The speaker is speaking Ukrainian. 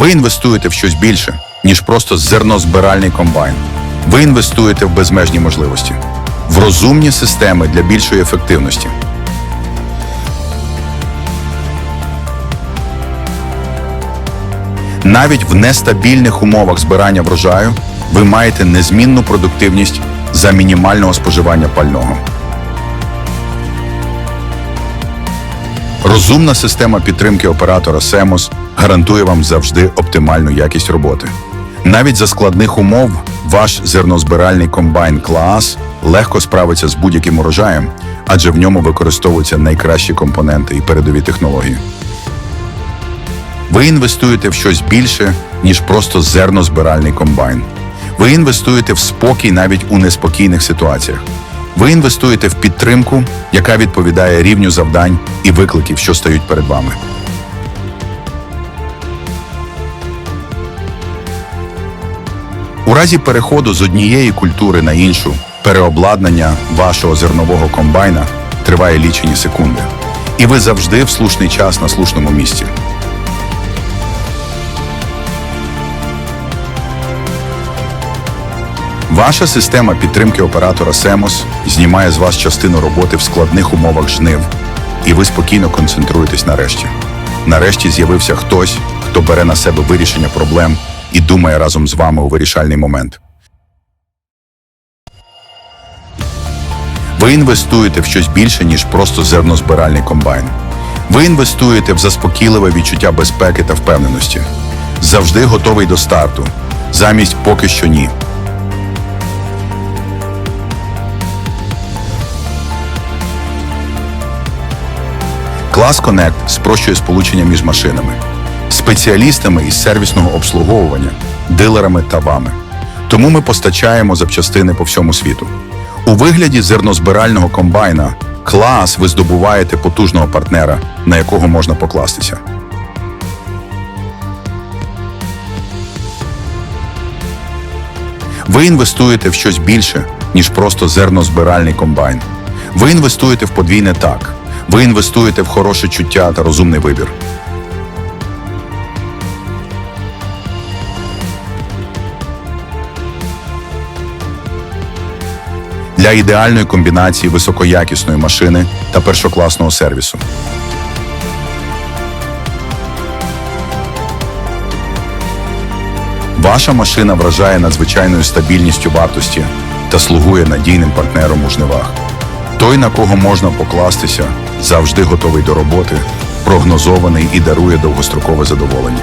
Ви інвестуєте в щось більше, ніж просто зернозбиральний комбайн. Ви інвестуєте в безмежні можливості, в розумні системи для більшої ефективності. Навіть в нестабільних умовах збирання врожаю ви маєте незмінну продуктивність за мінімального споживання пального. Розумна система підтримки оператора SEMOS гарантує вам завжди оптимальну якість роботи. Навіть за складних умов ваш зернозбиральний комбайн клас легко справиться з будь-яким урожаєм, адже в ньому використовуються найкращі компоненти і передові технології. Ви інвестуєте в щось більше, ніж просто зернозбиральний комбайн. Ви інвестуєте в спокій навіть у неспокійних ситуаціях. Ви інвестуєте в підтримку, яка відповідає рівню завдань і викликів, що стають перед вами. У разі переходу з однієї культури на іншу переобладнання вашого зернового комбайна триває лічені секунди. І ви завжди в слушний час на слушному місці. Ваша система підтримки оператора SEMOS знімає з вас частину роботи в складних умовах жнив, і ви спокійно концентруєтесь нарешті. Нарешті з'явився хтось, хто бере на себе вирішення проблем і думає разом з вами у вирішальний момент. Ви інвестуєте в щось більше, ніж просто зернозбиральний комбайн. Ви інвестуєте в заспокійливе відчуття безпеки та впевненості. Завжди готовий до старту, замість поки що ні. Клас Connect спрощує сполучення між машинами, спеціалістами із сервісного обслуговування, дилерами та вами. Тому ми постачаємо запчастини по всьому світу. У вигляді зернозбирального комбайна клас ви здобуваєте потужного партнера, на якого можна покластися. Ви інвестуєте в щось більше, ніж просто зернозбиральний комбайн. Ви інвестуєте в подвійне так. Ви інвестуєте в хороше чуття та розумний вибір. Для ідеальної комбінації високоякісної машини та першокласного сервісу. Ваша машина вражає надзвичайною стабільністю вартості та слугує надійним партнером у жнивах. Той, на кого можна покластися, завжди готовий до роботи, прогнозований і дарує довгострокове задоволення.